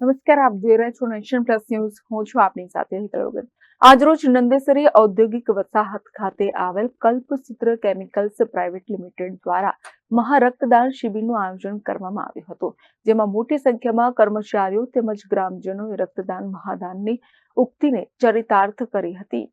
નમસ્કાર, આપ જોઈ રહ્યા છો નેશન પ્લસ ન્યૂઝ. હું છું આપની સાથે હેતલ આજરોજ નંદેસરી ઔદ્યોગિક વસાહત ખાતે આવેલ કલ્પસૂત્ર કેમિકલ્સ પ્રાઇવેટ લિમિટેડ દ્વારા મહારક્તદાન શિબિરનું આયોજન કરવામાં આવ્યું હતું, જેમાં મોટી સંખ્યામાં કર્મચારીઓ તેમજ ગ્રામજનોએ રક્તદાન મહાદાનની ઉક્તિને ચરિતાર્થ કરી હતી.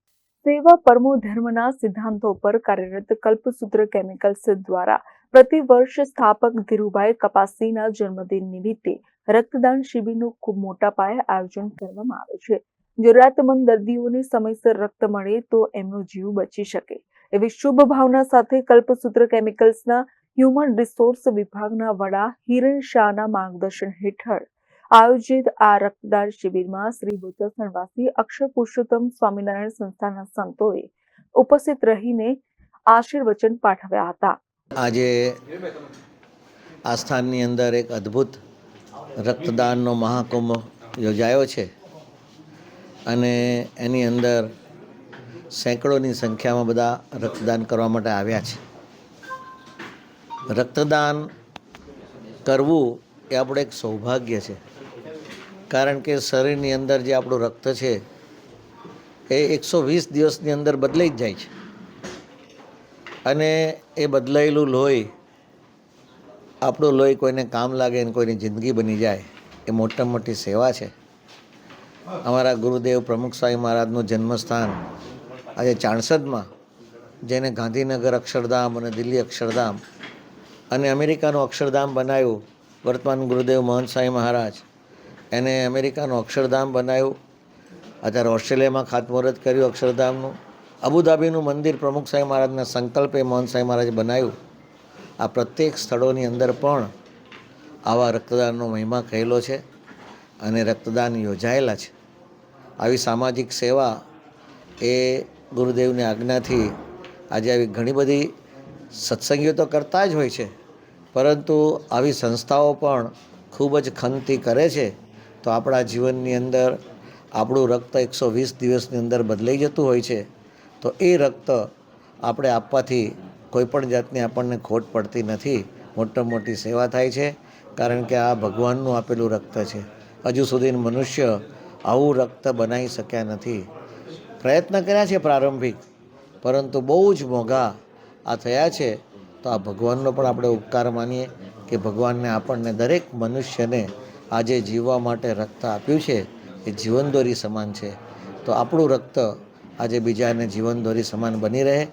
સેવા પરમો ધર્મના સિદ્ધાંતો પર કાર્યરત કલ્પસૂત્ર કેમિકલ્સ દ્વારા પ્રતિ વર્ષ સ્થાપક ધીરુભાઈ કપાસીના જન્મદિન નિમિત્તે રક્તદાન શિબિરનું ખૂબ મોટા પાયે આયોજન કરવામાં આવે છે. જરૂરિયાતમંદ દર્દીઓને સમયસર રક્ત મળે તો એમનો જીવ બચી શકે. એવી શુભ ભાવના સાથે કલ્પસૂત્ર કેમિકલ્સના હ્યુમન રિસોર્સ વિભાગના વડા હિરણ શાહના માર્ગદર્શન હેઠળ આયોજિત આ રક્તદાન શિબિરમાં શ્રી બોચસણવાસી અક્ષર પુરુષોત્તમ સ્વામિનારાયણ સંસ્થાના સંતોએ ઉપસ્થિત રહીને આશીર્વચન પાઠવ્યા હતા. આજે આ સ્થાનની અંદર એક અદ્ભુત રક્તદાનનો મહાકુંભ યોજાયો છે. અને એની અંદર સેંકડોની સંખ્યામાં બધા રક્તદાન કરવા માટે આવ્યા છે. રક્તદાન કરવું એ આપણું એક સૌભાગ્ય છે. કારણ કે શરીરની અંદર જે આપણું રક્ત છે, એ એકસો વીસ દિવસની અંદર બદલાઈ જ જાય છે. અને એ બદલાયેલું લોહી આપણું લોહી કોઈને કામ લાગે અને કોઈની જિંદગી બની જાય, એ મોટામાં મોટી સેવા છે. અમારા ગુરુદેવ પ્રમુખ સ્વામી મહારાજનું જન્મસ્થાન આજે ચાણસદમાં, જેને ગાંધીનગર અક્ષરધામ અને દિલ્હી અક્ષરધામ અને અમેરિકાનું અક્ષરધામ બનાવ્યું, વર્તમાન ગુરુદેવ મહંત સ્વામી મહારાજ. એને અમેરિકાનું અક્ષરધામ બનાવ્યું, અત્યારે ઓસ્ટ્રેલિયામાં ખાતમુહૂર્ત કર્યું અક્ષરધામનું. અબુધાબીનું મંદિર પ્રમુખ સાંઈ મહારાજના સંકલ્પે મોહન સાંઈ મહારાજે બનાવ્યું. આ પ્રત્યેક સ્થળોની અંદર પણ આવા રક્તદાનનો મહિમા કહેલો છે અને રક્તદાન યોજાયેલા છે. આવી સામાજિક સેવા એ ગુરુદેવની આજ્ઞાથી આજે આવી ઘણી બધી સત્સંગીઓ તો કરતા જ હોય છે, પરંતુ આવી સંસ્થાઓ પણ ખૂબ જ ખંતી કરે છે તો આપણા જીવનની અંદર આપણું રક્ત એકસો વીસ દિવસની અંદર બદલાઈ જતું હોય છે તો એ રક્ત આપણે આપવાથી કોઈપણ જાતની આપણને ખોટ પડતી નથી. મોટામાં મોટી સેવા થાય છે, કારણ કે આ ભગવાનનું આપેલું રક્ત છે. હજુ સુધી મનુષ્ય આવું રક્ત બનાવી શક્યા નથી. પ્રયત્ન કર્યા છે પ્રારંભિક, પરંતુ બહુ જ મોંઘા આ થયા છે. તો આ ભગવાનનો પણ આપણે ઉપકાર માનીએ કે ભગવાનને આપણને દરેક મનુષ્યને આજે જીવવા માટે રક્ત આપ્યું છે. એ જીવનદોરી સમાન છે. તો આપણું રક્ત આજે બીજાને જીવનદોરી સમાન બની રહે,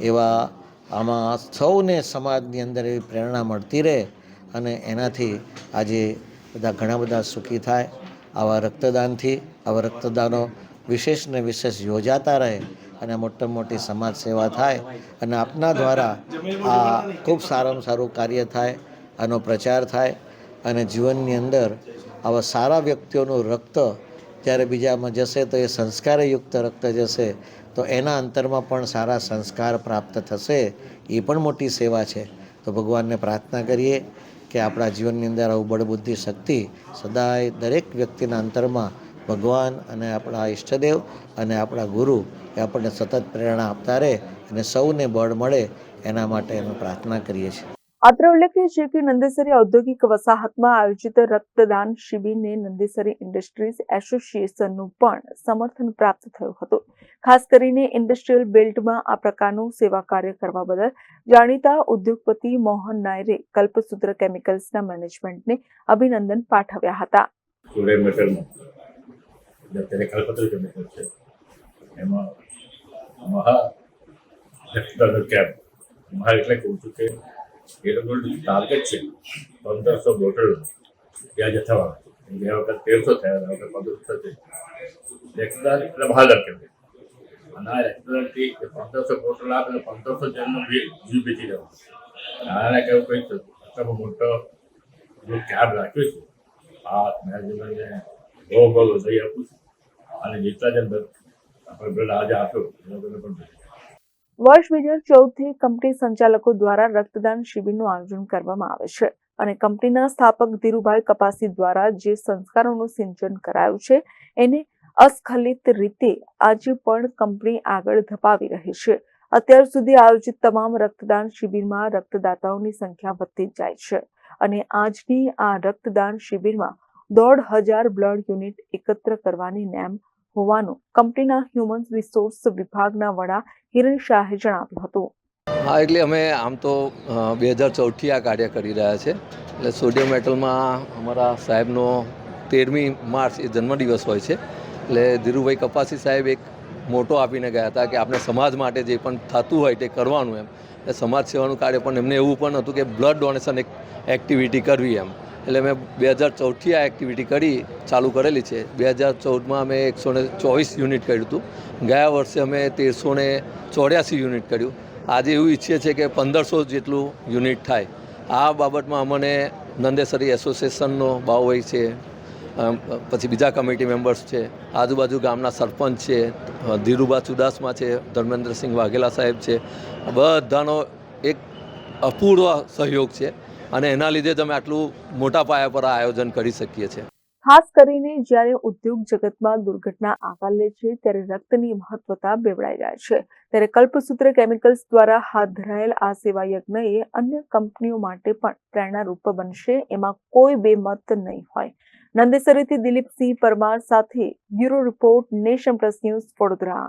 એવા આમાં સૌને સમાજની અંદર એવી પ્રેરણા મળતી રહે અને એનાથી આજે બધા ઘણા બધા સુખી થાય, આવા રક્તદાનથી, આવા રક્તદાનો વિશેષ ને વિશેષ યોજાતા રહે અને મોટામાં મોટી સમાજ સેવા થાય અને આપના દ્વારા આ ખૂબ સારામાં સારું કાર્ય થાય, આનો પ્રચાર થાય અને જીવનની અંદર આવા સારા વ્યક્તિઓનું રક્ત જ્યારે બીજામાં જશે તો એ સંસ્કારયુક્ત રક્ત જશે, તો એના અંતરમાં પણ સારા સંસ્કાર પ્રાપ્ત થશે, એ પણ મોટી સેવા છે. તો ભગવાનને પ્રાર્થના કરીએ કે આપણા જીવનની અંદર આવું બળબુદ્ધિ શક્તિ સદાય દરેક વ્યક્તિના અંતરમાં ભગવાન અને આપણા ઈષ્ટદેવ અને આપણા ગુરુ એ આપણને સતત પ્રેરણા આપતા રહે અને સૌને બળ મળે એના માટે અમે પ્રાર્થના કરીએ છીએ. અત્રે ઉલ્લેખનીય છે કે નંદેસરી ઔદ્યોગિક વસાહતમાં આયોજિત રક્તદાન શિબિરને નંદેસરી ઇન્ડસ્ટ્રીઝ એસોસિએશનનું પણ સમર્થન પ્રાપ્ત થયું હતું. ખાસ કરીને ઇન્ડસ્ટ્રીયલ બેલ્ટમાં આ પ્રકારનું સેવા કાર્ય કરવા બદલ જાણીતા ઉદ્યોગપતિ મોહન નાયરે કલ્પસૂત્ર કેમિકલ્સના મેનેજમેન્ટને અભિનંદન પાઠવ્યા હતા. મહા એટલે કહું છું કે એ લોકોનું ટાર્ગેટ છે, પંદરસો બોટલ ત્યાં જથ્થાવાળા ગયા વખત તેરસો થયા આ વખત પંદરસો છે રક્તદાન એટલે મહાદાન કેમ્પ અને આ રક્તદાનથી એ પંદરસો બોટલ આપે તો પંદરસો જણનું બિલ જીવ બેચી જવાનો આને કેવું કંઈ આટલો મોટો જો કેબ રાખ્યો છે, આ મેનેજમેન્ટને બહુ બહુ વધુ આપું છું. અને જેટલા જણ આપણે બ્લડ આજે આપ્યો એ લોકોને પણ વર્ષ બે હજાર ચૌદથી કંપની સંચાલકો દ્વારા રક્તદાન શિબિરનું આયોજન કરવામાં આવે છે અને કંપનીના સ્થાપક ધીરુભાઈ કપાસી દ્વારા જે સંસ્કારોનું સિંચન કરાયું છે, એને અસ્ખલિત રીતે આજે પણ કંપની આગળ ધપાવી રહી છે. અત્યાર સુધી આયોજિત તમામ રક્તદાન શિબિરમાં રક્તદાતાઓની સંખ્યા વધતી જાય છે અને આજની આ રક્તદાન શિબિરમાં દોઢ હજાર બ્લડ યુનિટ એકત્ર કરવાની નેમ હોવાનું કંપનીના હ્યુમન રિસોર્સ વિભાગના વડા હિરણ શાહે જણાવ્યું હતું. હા, એટલે અમે આમ તો બે હજાર ચૌદથી આ કાર્ય કરી રહ્યા છે. એટલે સોડિયમ મેટલમાં અમારા સાહેબનો તેરમી માર્ચ એ જન્મદિવસ હોય છે. એટલે ધીરુભાઈ કપાસી સાહેબ એક મોટો આપીને ગયા હતા કે આપણે સમાજ માટે જે પણ થતું હોય તે કરવાનું એમ. એટલે સમાજ સેવાનું કાર્ય પણ એમને એવું પણ હતું કે બ્લડ ડોનેશન એક એક્ટિવિટી કરવી એમ. એટલે મેં બે હજાર ચૌદથી આ એક્ટિવિટી કરી, ચાલુ કરેલી છે. બે હજાર ચૌદમાં અમે એકસો ને ચોવીસ યુનિટ કર્યું હતું. ગયા વર્ષે અમે તેરસો ને ચોર્યાસી યુનિટ કર્યું. આજે એવું ઈચ્છીએ છીએ કે પંદરસો જેટલું યુનિટ થાય. આ બાબતમાં અમને નંદેસરી એસોસિએશનનો હોય છે પછી બીજા કમિટી મેમ્બર્સ છે, આજુબાજુ ગામના સરપંચ છે, ધીરુભા ચુડાસમા છે, ધર્મેન્દ્રસિંહ વાઘેલા સાહેબ છે, બધાનો એક અપૂર્વ સહયોગ છે. અને એના લીધે તમે આટલું મોટા પાયા પર આયોજન કરી શકીએ છીએ. ખાસ કરીને જ્યારે ઉદ્યોગ જગતમાં દુર્ઘટના આકાર લે છે, ત્યારે રક્તની મહત્વતા બેવડાઈ જાય છે. ત્યારે કલ્પસૂત્ર કેમિકલ્સ દ્વારા હાથ ધરાયેલ આ સેવા યજ્ઞએ અન્ય કંપનીઓ માટે પણ પ્રેરણારૂપ બનશે, એમાં કોઈ બે મત નહીં હોય. નંદેસરીથી દિલીપસિંહ પરમાર સાથે bureau report, Nation Plus News Vadodara.